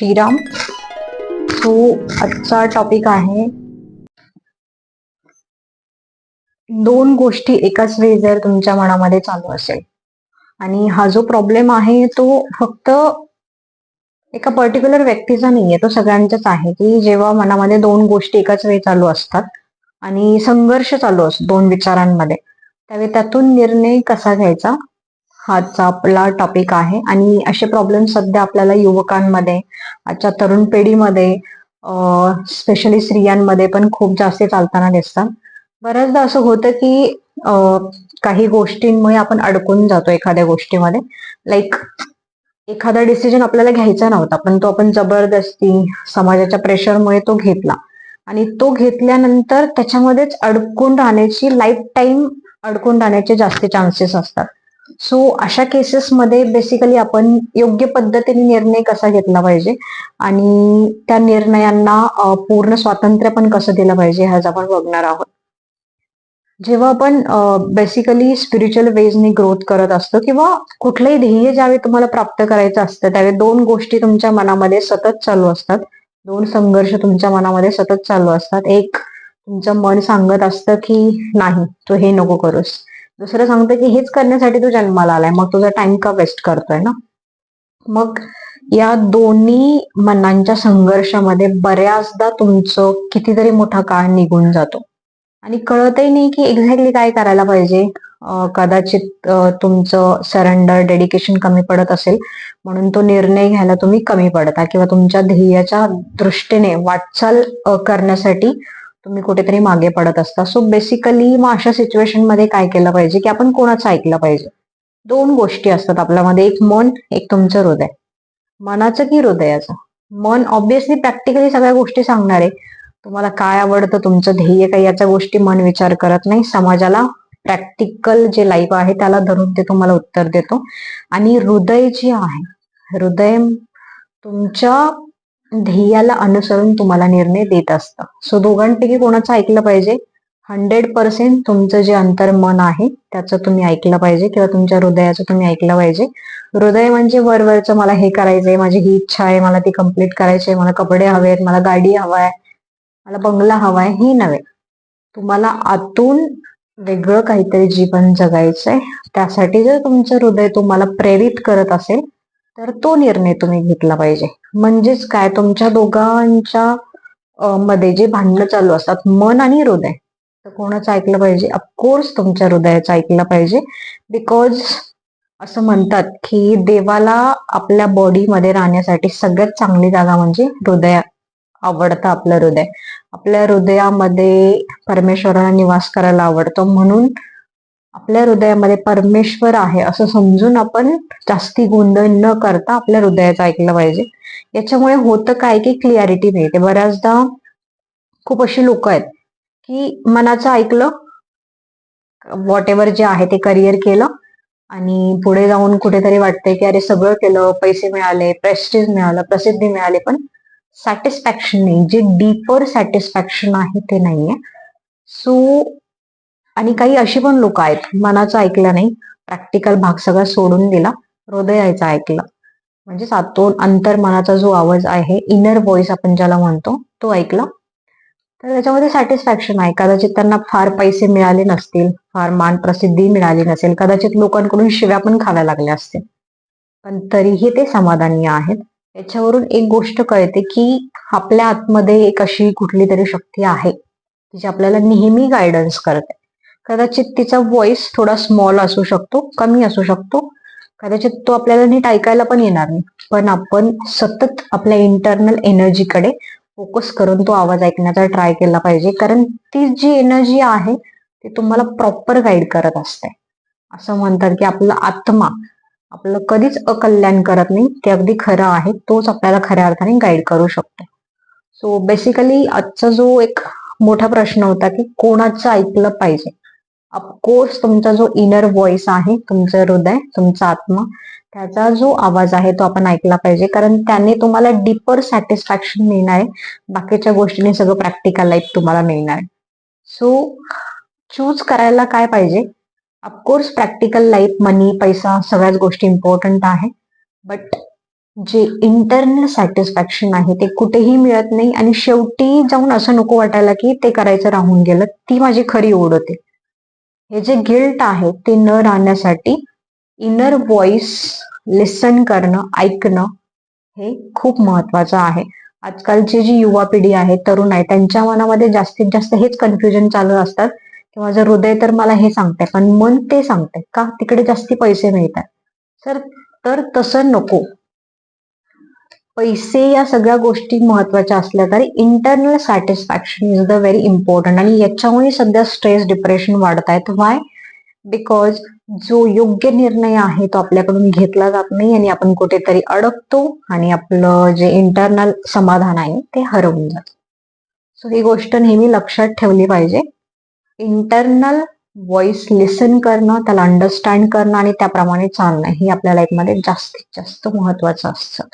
Shriram so आजचा topic आहे. दोन गोष्टी एकाच वेळी जर तुमच्या मनामध्ये चालू असेल. आणि हा जो प्रॉब्लेम आहे तो फक्त एका पर्टिक्युलर व्यक्तीचा नाहीये तो सगळ्यांचाच आहे. की जेव्हा मनामध्ये दोन गोष्टी एकाच वेळी चालू असतात आणि संघर्ष चालू असतो दोन विचारांमध्ये त्यावेळी त्यातून निर्णय कसा घ्यायचा? हाचा आपला टॉपिक आहे. आणि असे प्रॉब्लेम सध्या आपल्याला युवकांमध्ये आजच्या तरुण पिढीमध्ये स्पेशली स्त्रियांमध्ये पण खूप जास्त चालताना दिसतात. बऱ्याचदा असं होतं की काही गोष्टींमुळे आपण अडकून जातो एखाद्या गोष्टीमध्ये. लाईक एखादा डिसिजन आपल्याला घ्यायचा नव्हता पण तो आपण जबरदस्ती समाजाच्या प्रेशरमुळे तो घेतला. आणि तो घेतल्यानंतर त्याच्यामध्येच अडकून राहण्याची लाईफ टाईम अडकून राहण्याचे जास्त चान्सेस असतात. सो अशा केसेसमध्ये बेसिकली आपण योग्य पद्धतीने निर्णय कसा घेतला पाहिजे? आणि त्या निर्णयांना पूर्ण स्वातंत्र्य पण कसं दिलं पाहिजे ह्याच आपण बघणार आहोत. जेव्हा आपण बेसिकली स्पिरिच्युअल वेजने ग्रोथ करत असतो किंवा कुठलंही ध्येय ज्यावेळी तुम्हाला प्राप्त करायचं असतं त्यावेळी दोन गोष्टी तुमच्या मनामध्ये सतत चालू असतात. दोन संघर्ष तुमच्या मनामध्ये सतत चालू असतात. एक तुमचं मन सांगत असतं की नाही तू हे नको करूस. दुसरं सांगतं की हेच करण्यासाठी तू जन्माला आलाय. मग तुझा टाइम का वेस्ट करतोय ना? मग या दोन्ही मनांच्या संघर्षामध्ये बऱ्याचदा तुमचं कितीतरी मोठा काळ निघून जातो. आणि कळतही नाही की एक्झॅक्टली काय करायला पाहिजे. कदाचित तुमचं सरेंडर डेडिकेशन कमी पडत असेल. म्हणून तो निर्णय घ्यायला तुम्ही कमी पडता किंवा तुमच्या ध्येयाच्या दृष्टीने वाटचाल करण्यासाठी तुम्ही कुठेतरी मागे पडत असता. सो बेसिकली मग अशा सिच्युएशनमध्ये काय केलं पाहिजे की आपण कोणाचं ऐकलं पाहिजे? दोन गोष्टी असतात आपल्यामध्ये. एक मन एक तुमचं हृदय. मनाचं की हृदयाचं? मन ऑब्विसली प्रॅक्टिकली सगळ्या गोष्टी सांगणार. आहे तुम्हाला काय आवडतं तुमचं ध्येय काय याच्या गोष्टी मन विचार करत नाही. समाजाला प्रॅक्टिकल जे लाईफ आहे त्याला धरून ते तुम्हाला उत्तर देतो. आणि हृदय जे आहे हृदय तुमच्या ध्येयाला अनुसरून तुम्हाला निर्णय देत असतं. सो दोघांपैकी कोणाचं ऐकलं पाहिजे? हंड्रेड पर्सेंट तुमचं जे अंतर्मन आहे त्याचं तुम्ही ऐकलं पाहिजे किंवा तुमच्या हृदयाचं तुम्ही ऐकलं पाहिजे. हृदय म्हणजे वरवरचं मला हे करायचंय माझी ही इच्छा आहे मला ती कंप्लीट करायची आहे मला कपडे हवे आहेत मला गाडी हवाय मला बंगला हवाय हे नव्हे. तुम्हाला आतून वेगळं काहीतरी जीवन जगायचंय. त्यासाठी जर तुमचं हृदय तुम्हाला प्रेरित करत असेल तर तो निर्णय तुम्ही घेतला पाहिजे. म्हणजेच काय? तुमच्या दोघांच्या मध्ये जे भांडणं चालू असतात मन आणि हृदय तर कोणाचं ऐकलं पाहिजे? ऑफकोर्स तुमच्या हृदयाचं ऐकलं पाहिजे. बिकॉज असं म्हणतात की देवाला आपल्या बॉडीमध्ये राहण्यासाठी सगळ्यात चांगली जागा म्हणजे हृदय आवडतं आपलं हृदय. आपल्या हृदयामध्ये परमेश्वराला निवास करायला आवडतो. म्हणून आपल्या हृदयामध्ये परमेश्वर आहे असं समजून आपण जास्ती गोंधळ न करता आपल्या हृदयाचं ऐकलं पाहिजे. याच्यामुळे होतं काय की क्लिअरिटी मिळते. बऱ्याचदा खूप अशी लोक आहेत की मनाचं ऐकलं व्हॉट एव्हर जे आहे ते करिअर केलं आणि पुढे जाऊन कुठेतरी वाटतंय की अरे सगळं केलं पैसे मिळाले प्रेस्टिज मिळालं प्रसिद्धी मिळाली पण सॅटिस्फॅक्शन नाही. जे डीपर सॅटिस्फॅक्शन आहे ते नाहीये. सो आणि काही अशी पण लोक आहेत मनाचं ऐकलं नाही प्रॅक्टिकल भाग सगळा सोडून दिला हृदयाचा ऐकलं. म्हणजे आतून अंतर्मनाचा जो आवाज आहे इनर व्हॉइस आपण ज्याला म्हणतो तो ऐकला. तर त्याच्यामध्ये सॅटिस्फॅक्शन आहे. कदाचित त्यांना फार पैसे मिळाले नसतील फार मान प्रसिद्धी मिळाली नसेल कदाचित लोकांकडून शिव्या पण खाव्या लागल्या असतील. पण तरीही ते समाधानी आहेत. याच्यावरून एक गोष्ट कळते की आपल्या आतमध्ये एक अशी कुठली तरी शक्ती आहे की जी आपल्याला नेहमी गायडन्स करते. कदाचित तिचा व्हॉइस थोडा स्मॉल असू शकतो कमी असू शकतो. कदाचित तो आपल्याला नीट ऐकायला पण येणार नाही. पण आपण सतत आपल्या इंटरनल एनर्जीकडे फोकस करून तो आवाज ऐकण्याचा ट्राय केला पाहिजे. कारण ती जी एनर्जी आहे ती तुम्हाला प्रॉपर गाईड करत असते. असं म्हणतात की आपला आत्मा आपलं कधीच अकल्याण करत नाही. ते अगदी खरं आहे. तोच आपल्याला खऱ्या अर्थाने गाईड करू शकतो. सो बेसिकली आजचा जो एक मोठा प्रश्न होता की कोणाचं ऐकलं पाहिजे? ऑफकोर्स तुमचा जो इनर व्हॉइस आहे तुमचं हृदय तुमचा आत्मा त्याचा जो आवाज आहे तो आपण ऐकला पाहिजे. कारण त्याने तुम्हाला डीपर सॅटिस्फॅक्शन मिळणार आहे. बाकीच्या गोष्टीने सगळं प्रॅक्टिकल लाईफ तुम्हाला मिळणार आहे. सो चूज करायला काय पाहिजे? ऑफकोर्स प्रॅक्टिकल लाईफ मनी पैसा सगळ्याच गोष्टी इम्पॉर्टंट आहे. बट जे इंटरनल सॅटिस्फॅक्शन आहे ते कुठेही मिळत नाही. आणि शेवटी जाऊन असं नको वाटायला की ते करायचं राहून गेलं ती माझी खरी ओढ होते. हे जे गिल्ट आहे ते न राहण्यासाठी इनर व्हॉइस लिसन करणं ऐकणं हे खूप महत्वाचं आहे. आजकालची जी युवा पिढी आहे तरुण आहे त्यांच्या मनामध्ये जास्तीत जास्त हेच कन्फ्युजन चालू असतात. की माझं हृदय तर मला हे सांगतंय पण मन ते सांगतंय का? तिकडे जास्ती पैसे मिळतात. सर तर तसं नको. पैसे या सगळ्या गोष्टी महत्त्वाच्या असल्या तरी internal satisfaction is the very important आणि याच्यामुळे सध्या स्ट्रेस डिप्रेशन वाढत आहेत वाय बिकॉज जो योग्य निर्णय आहे तो आपल्याकडून घेतला जात नाही आणि आपण कुठेतरी अडकतो आणि आपलं जे इंटरनल समाधान आहे ते हरवून जात. सो ही गोष्ट नेहमी लक्षात ठेवली पाहिजे. इंटरनल व्हॉइस लिसन करणं त्याला अंडरस्टँड करणं आणि त्याप्रमाणे चालणं हे आपल्या लाईफमध्ये जास्तीत जास्त महत्वाचं असतं.